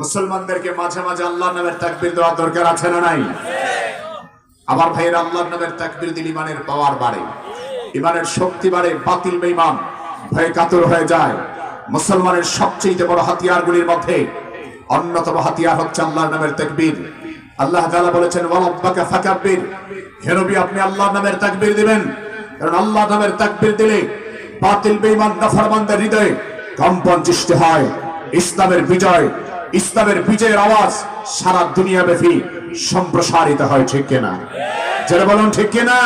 মুসলমানদেরকে মাঝে মাঝে আল্লাহ নামের তাকবির দেওয়া দরকার আছে না নাই? আমার ভাইয়ের আল্লাহ নামের তাকবির দিল ইমানের পাওয়ার বাড়ে। ইমানের শক্তি বাড়ে, বাতিল বেঈমান ভয়ে কাতর হয়ে যায়। মুসলমানের সবচেয়ে বড় হাতিয়ারগুলির মধ্যে অন্যতম হাতিয়ার হচ্ছে আল্লাহর নামের তাকবীর। আল্লাহ তাআলা বলেছেন ওয়ারাব্বাকা ফাকাব্বির। হে নবী, আপনি আল্লাহর নামের তাকবীর দিবেন। কারণ আল্লাহ নামের তাকবীর দিলে বাতিল বেঈমান, নাফরমানদের হৃদয়ে কম্পন সৃষ্টি হয়, ইসলামের বিজয় ইসলামের বিজয়ের আওয়াজ সারা দুনিয়া ব্যাপী সম্প্রসারিত হয়, ঠিক কিনা? যারা বলুন, ঠিক কিনা?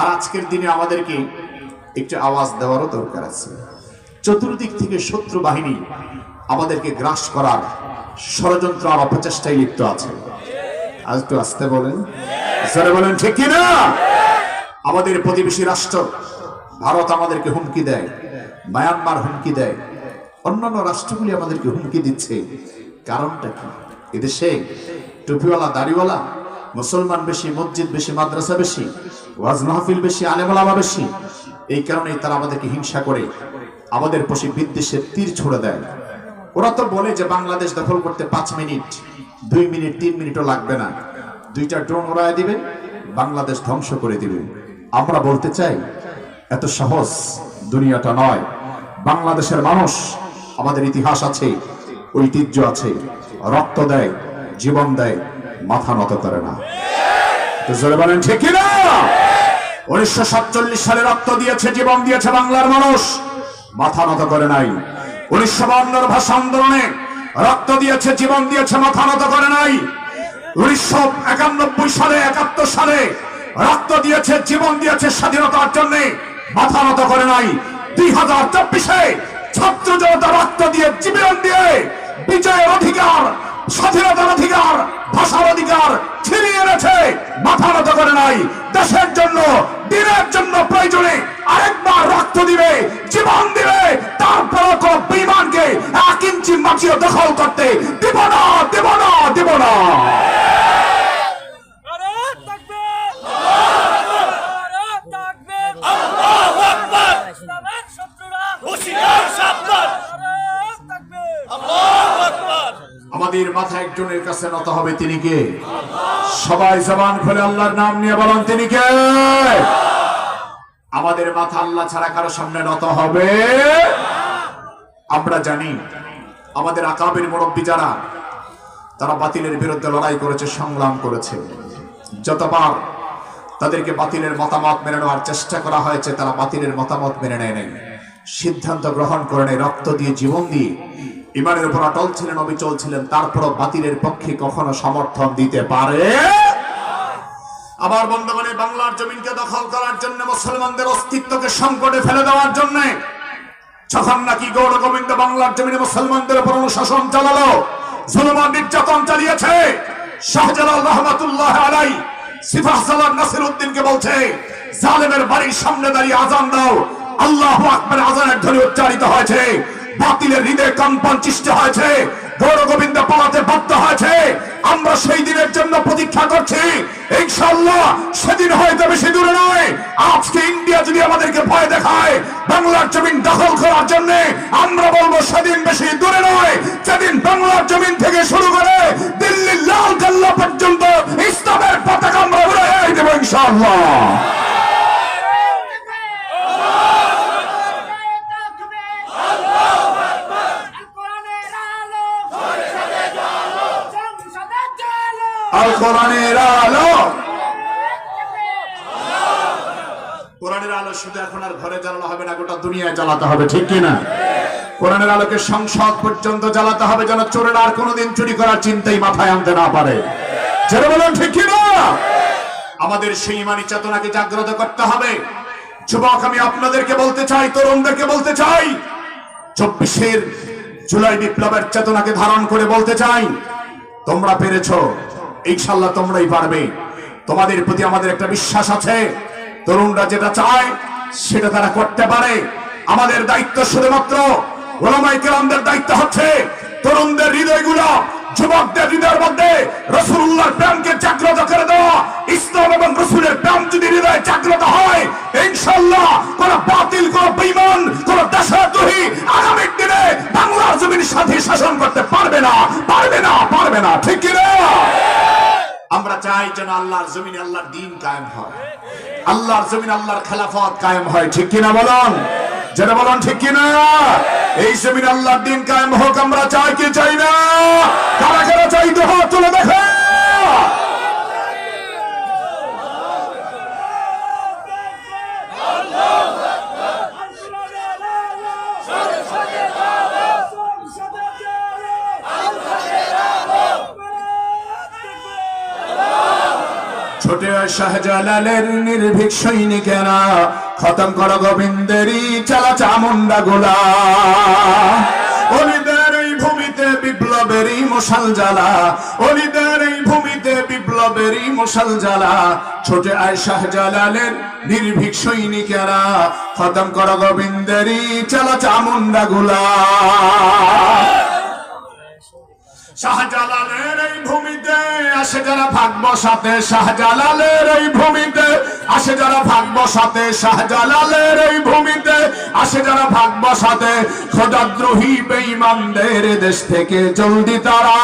আর আজকের দিনে আমাদেরকে একটি আওয়াজ দেওয়ারও দরকার আছে। চতুর্দিক থেকে শত্রু বাহিনী আমাদেরকে গ্রাস করার ষড়যন্ত্র আর অপচেষ্টায় লিপ্ত আছে। আজ একটু আসতে বলেন। যারা বলেন, ঠিক কিনা? আমাদের প্রতিবেশী রাষ্ট্র, ভারত আমাদেরকে হুমকি দেয়, মায়ানমার হুমকি দেয় অন্যান্য রাষ্ট্রগুলি আমাদেরকে হুমকি দিচ্ছে। কারণটা কি? এদেশে টুপিওয়ালা, দাড়িওয়ালা, মুসলমান বেশি, মসজিদ বেশি, মাদ্রাসা বেশি, ওয়াজ মাহফিল বেশি, আলেমলামা বেশি, এই কারণেই তারা আমাদেরকে হিংসা করে, আমাদের প্রতি বিদ্বেষের তীর ছুড়ে দেয়। ওরা তো বলে যে বাংলাদেশ দখল করতে পাঁচ মিনিট, দুই মিনিট, তিন মিনিটও লাগবে না। দুইটা ড্রোন ওড়ায় দিবেন বাংলাদেশ ধ্বংস করে দিবে। আমরা বলতে চাই, এত সহজ দুনিয়াটা নয়। বাংলাদেশের মানুষ আমাদের ইতিহাস আছে, ঐতিহ্য আছে, রক্ত দেয়, জীবন দেয়, মাথা নত করে না। উনিশশো সাতচল্লিশ সালে রক্ত দিয়েছে, জীবন দিয়েছে বাংলার মানুষ। মাথা নত করে নাই। উনিশশো বাউন্নর ভাষা আন্দোলনে রক্ত দিয়েছে, জীবন দিয়েছে, মাথা নত করে নাই। উনিশশো একানব্বই সালে, একাত্তর সালে রক্ত দিয়েছে, জীবন দিয়েছে স্বাধীনতার জন্য, মাথা নত করে নাই। দুই হাজার চব্বিশে ছাত্র জনতা রক্ত দিয়ে জীবন দিয়ে বিজয়ের অধিকার, স্বাধীনতার অধিকার, ভাষার অধিকার ছিনিয়ে এনেছে। মাথা নত করে নাই। দেশের জন্য, দিনের জন্য প্রয়োজনে আরেকবার রক্ত দিবে, জীবন দিবে। তারপর বিমানকে এক ইঞ্চি মাটিও দখল করতে দিব না দিব না দিব না নারে তাকবীর নারে তাকবীর আল্লাহু আকবার ইসলামের শত্রুরা হুশিয়ার সাবধান নারে তাকবীর আল্লাহু আকবার আমাদের মাথা একজনের কাছে নত হবে তিনি কে? সবাই জবান খুলে আল্লাহর নাম নিয়ে বলেন, তিনি কে? আমাদের মাথা আল্লাহ ছাড়া কারও সামনে নত হবে? আমরা জানি, আমাদের আকাবের মুরব্বী যারা, তারা বাতিলের বিরুদ্ধে লড়াই করেছে, সংগ্রাম করেছে। যতবার তাদেরকে বাতিলের মতামত মেনে নেওয়ার চেষ্টা করা হয়েছে, তারা বাতিলের মতামত মেনে নেয় নাই। সিদ্ধান্ত গ্রহণ করে নেয়, রক্ত দিয়ে, জীবন দিয়ে। ইমানের উপর অটল ছিলেন, অবিচল ছিলেন, তারপরও বাতিলের পক্ষে কখনো সমর্থন দিতে পারে? আবার বন্ধুগণে বাংলার জমিনকে দখল করার জন্য মুসলমানদের অস্তিত্বকে সংকটে ফেলে দেওয়ার জন্য যখন নাকি গৌর গোবিন্দ বাংলার জমিনে মুসলমানদের উপর অনুশাসন চালালো জুলুমান নির্যাতন চালিয়েছে, শাহজালাল রহমাতুল্লাহ আলাই সিফাহ সালার নাসির উদ্দিনকে বলছে, জালেমের বাড়ির সামনে দাঁড়িয়ে আজান দাও, আল্লাহ আকবর আজানের ধ্বনি উচ্চারিত হয়েছে। বাতিলের হৃদয়ে কম্পন সৃষ্টি হয়েছে। গৌর গোবিন্দ পালাতে বাধ্য হয়েছে। আমরা সেই দিনের জন্য প্রতীক্ষা করছি। ইনশাআল্লাহ সেদিন হয়তো বেশি দূরে নয়। আজকে ইন্ডিয়া যদি আমাদেরকে ভয় দেখায়, বাংলার জমিন দখল করার জন্য আমরা বলব সেদিন বেশি দূরে নয়। যেদিন বাংলার জমিন থেকে শুরু করে দিল্লির লাল কাল্লা পর্যন্ত ইসলামের পতাকা আমরা উড়ে দেবো ইনশাআল্লাহ আল কোরআনের আলো কোরআনের আলো শুধু এখন আর ঘরে জ্বালানো হবে না, গোটা দুনিয়ায় জ্বালাতে হবে, ঠিক কি না কোরআনের আলোকে সংসদ পর্যন্ত জ্বালাতে হবে যেন চোরের আর কোনোদিন চুরি করার চিন্তাই মাথায় আনতে না পারে। ঠিক কি না আমাদের সেই ইমানি চেতনাকে জাগ্রত করতে হবে। যুবক, আমি আপনাদেরকে বলতে চাই, তরুণদেরকে বলতে চাই, চব্বিশের জুলাই বিপ্লবের চেতনাকে ধারণ করে বলতে চাই, তোমরা পেরেছ ইনশাল্লাহ তোমরাই পারবে। তোমাদের প্রতি আমাদের একটা বিশ্বাস আছে, তরুণরা যেটা চায় সেটা তারা করতে পারে। আমাদের দায়িত্ব শুধুমাত্র ওলামাই কেরামদের দায়িত্ব হচ্ছে তরুণদের হৃদয়গুলো, যুবকদের হৃদয়ের মধ্যে রসুল্লাহর প্রেমকে জাগ্রত করে দেওয়া। ইসলাম এবং রসুলের প্রেম যদি হৃদয়ে জাগ্রত হয় ইনশাল্লাহ কোন বাতিল, কোন বেঈমান, কোন দেশদ্রোহী আগামী দিনে বাংলার জমির সাথে শাসন করতে পারবে না পারবে না পারবে না। ঠিক কি চাই যেন আল্লাহর জমিনে আল্লাহর দিন কায়েম হয়। আল্লাহর জমিন আল্লাহর খেলাফত কায়েম হয়। ঠিক কিনা বলুন? যেটা বলুন ঠিক কিনা? এই জমিন আল্লাহর দিন কায়েম হোক, আমরা চাই কি চাই না? কারা কারা চাই তো হাত তুলে দেখো শাহজালালের নির্ভীক সৈনিকেরা খতম কর গোবিন্দেরই চালা চামুন্ডা গোলা। অলিদের এই ভূমিতে বিপ্লবেরই মশাল জ্বালা, অলিদের এই ভূমিতে বিপ্লবেরই মশাল জ্বালা। ছোটে আয় শাহজালালের নির্ভীক সৈনিকেরা খতম কর গোবিন্দেরই চালা চামুন্ডা গোলা। শাহজালালের এই ভূমিতে আসে যারা ভাগ বসাতে, শাহজালালের এই ভূমিতে আসে যারা ভাগ বসাতে, শাহজালালের এই ভূমিতে আসে যারা ভাগ বসাতে, খোদাদ্রোহী বেঈমানদের দেশ থেকে জলদি তারা।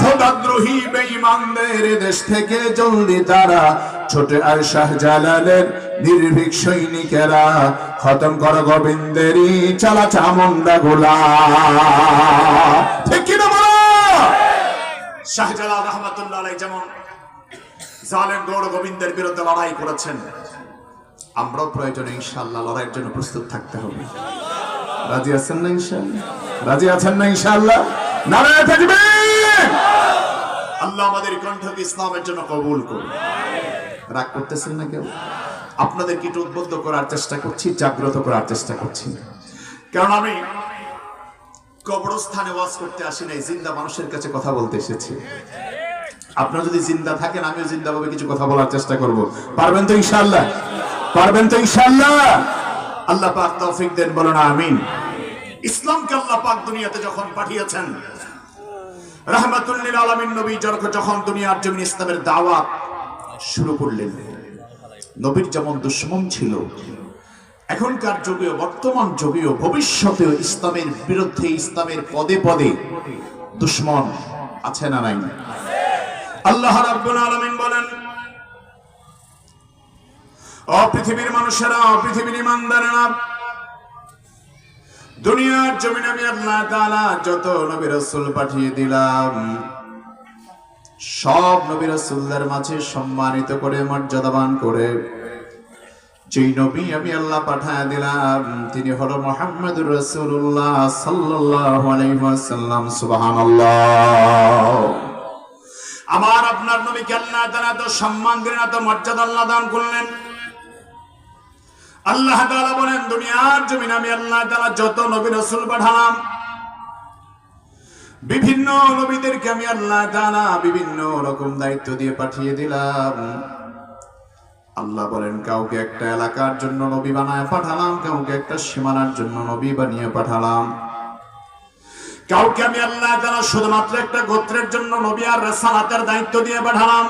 খোদাদ্রোহী বেঈমানদের দেশ থেকে জলদি তারা ছোট আর শাহজালালের নির্ভীক সৈনিকেরা, খতম কর গোবিন্দেরই চালা চামুন্ডা গোলা। ঠিক বলো? শাহজালাল রহমতুল্লাহ যেমন গৌড় গোবিন্দের বিরুদ্ধে লড়াই করেছেন, আমরাও প্রয়োজনে ইনশাল্লাহ লড়াইয়ের জন্য প্রস্তুত থাকতে হবে। রাজি আছেন না ইনশাল্লাহ রাজি আছেন না ইনশাল্লাহ থাকবে আল্লাহ আমাদের কণ্ঠকে ইসলামের জন্য কবুল করুন। রাগ করতেছেন না কেউ? আপনাদেরকে একটু উদ্বুদ্ধ করার চেষ্টা করছি, জাগ্রত করার চেষ্টা করছি। কারণ আমি কবরস্থানে ওয়াজ করতে আসি নাই, জিন্দা মানুষের কাছে কথা বলতে এসেছি। আপনারা যদি জিন্দা থাকেন, আমিও জিন্দা ভাবে কিছু কথা বলার চেষ্টা করব। পারবেন তো ইনশাআল্লাহ? পারবেন তো ইনশাআল্লাহ? আল্লাহ পাক তৌফিক দেন বলো না আমিন। ইসলামকে আল্লাহ পাক দুনিয়াতে যখন পাঠিয়েছেন রাহমাতুল্লিল আলামিন নবী যখন দুনিয়ার জমিন ইসলামের দাওয়াত শুরু করলেন। নবীর যেমন দুশ্মন ছিল, এখনকার যুগেও, বর্তমান যুগেও, ভবিষ্যতেও ইসলামের বিরুদ্ধে, ইসলামের পদে পদে দুশ্মন আছে না নাই? আল্লাহ রাব্বুল আলামিন বলেন ও পৃথিবীর মানুষেরা ও পৃথিবীর ইমানদারেরা, দুনিয়ার জমিনে আমি আল্লাহ তাআলা যত নবী রাসূল পাঠিয়ে দিলাম সব নবী রাসূলদের মাঝে সম্মানিত করে, মর্যাদাবান করে। যেই নবী আমি আল্লাহ পাঠায় দিলাম, তিনি হলো মোহাম্মদুর রাসূলুল্লাহ সাল্লাল্লাহু আলাইহি আমার আপনার নবীকে আল্লাহ তাআলা তো সম্মান দিলেন, এত মর্যাদা আল্লাহ দান করলেন। আল্লাহ বলেন, দুনিয়ার জমিন আমি আল্লাহ যত নবী রাসূল পাঠালাম বিভিন্ন নবীদেরকে আমি আল্লাহ তাআলা বিভিন্ন রকম দায়িত্ব দিয়ে পাঠিয়ে দিলাম। আল্লাহ বলেন, কাউকে একটা এলাকার জন্য নবী বানায় পাঠালাম, কাউকে একটা সীমানার জন্য নবী বানিয়ে পাঠালাম। কাউকে আমি আল্লাহ তাআলা শুধুমাত্র একটা গোত্রের জন্য নবী আর রেসালাতের দায়িত্ব দিয়ে পাঠালাম।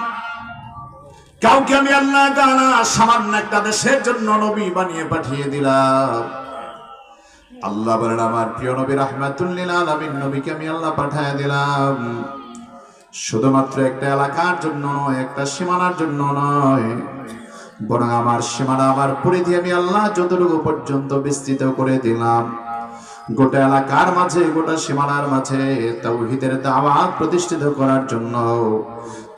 কাউকে আমি আল্লাহ তাআলা সামান্য একটা দেশের জন্য নবী বানিয়ে পাঠিয়ে দিলাম। আল্লাহ বলেন, আমার প্রিয় নবী রাহমাতুল্লিল আলামিন, নবীকে আমি আল্লাহ পাঠায় দিলাম। শুধুমাত্র একটা এলাকার জন্য নয়, একটা সীমানার জন্য নয়, বরং আমার সীমানা আমার পরিধি আমি আল্লাহ যতটুকু পর্যন্ত বিস্তৃত করে দিলাম। গোটা এলাকার মাঝে, গোটা সীমানার মাঝে তাওহীদের দাওয়াত প্রতিষ্ঠিত করার জন্য,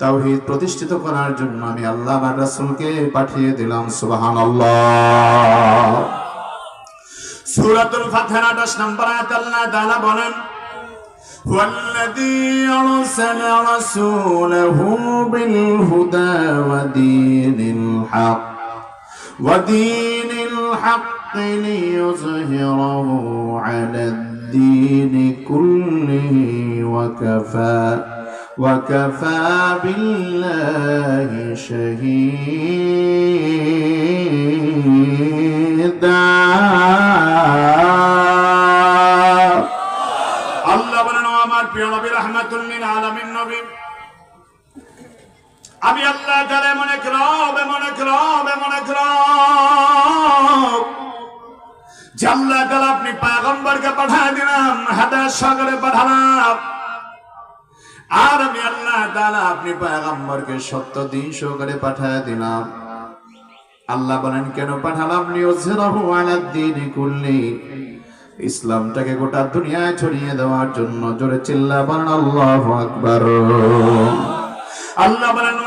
তাওহীদ প্রতিষ্ঠিত করার জন্য আমি আল্লাহ রাসূলকে পাঠিয়ে দিলাম, সুবহানাল্লাহ। সূরাতুল ফাতিহা 28 নম্বর আয়াত আল্লাহ তাআলা বলেন هو الذي أرسل رسوله بالهدى ودين الحق ودين الحق ليظهره على الدين كله وكفى وكفى بالله شهيدا আল্লাহ বলেন আমার প্রিয় আলামিন নবী, আমি আল্লাহ যে আল্লাহ তাআলা আপনি পয়গম্বরকে পাঠিয়ে দিলাম হেদায়েত সাগরে পাঠালাম। আর আমি আল্লাহ তাআলা আপনি পয়গম্বরকে সত্য দিন সহকারে পাঠিয়ে দিলাম। আল্লাহ বলেন, কেন পাঠালাম? ইসলামটাকে গোটা দুনিয়ায় ছড়িয়ে দেওয়ার জন্য জোরে চিল্লা বলেন, আল্লাহু আকবার। আল্লাহ বলেন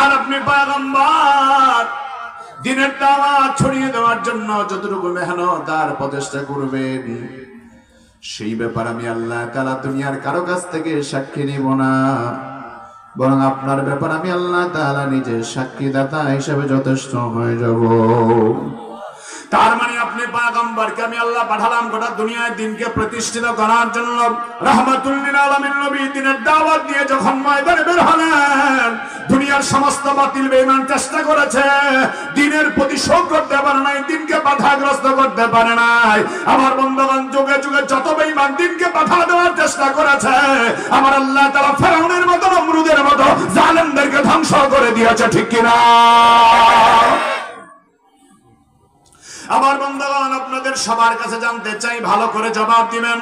আর আপনি পয়গম্বর, দিনের দাওয়াত ছড়িয়ে দেওয়ার জন্য যতটুকু মেহনত আর প্রচেষ্টা করবেন, সেই ব্যাপার আমি আল্লাহ তাআলা দুনিয়ার কারও কাছ থেকে সাক্ষী নিব না। বরং আপনার ব্যাপার আমি আল্লাহ তাআলা নিজে সাক্ষীদাতা হিসেবে যথেষ্ট হয়ে যাব। তার মানে আপনি পাগম্বরকে আমি আল্লাহ পাঠালাম গোটা দুনিয়ায় দিনকে প্রতিষ্ঠিত করার জন্য। রহমাতুল্লিল আলামিন নবী দিনের দাওয়াত দিয়ে যখন ময়দানে বের হলেন, দুনিয়ার সমস্ত বাতিল বেঈমান চেষ্টা করেছে, দিনের প্রতি প্রতিশোধ করতে পারে নাই, দিনকে বাধাগ্রস্ত করতে পারে নাই। আমার বন্ধুগণ, যুগে যুগে যত বেঈমান দিনকে বাধা দেওয়ার চেষ্টা করেছে, আমার আল্লাহ তাআলা ফেরাউনের মতো, নমরুদের মতো জালেমদেরকে ধ্বংস করে দিয়েছে, ঠিক কিনা? আমার বন্ধুগণ আপনাদের সবার কাছে জানতে চাই ভালো করে জবাব দিবেন।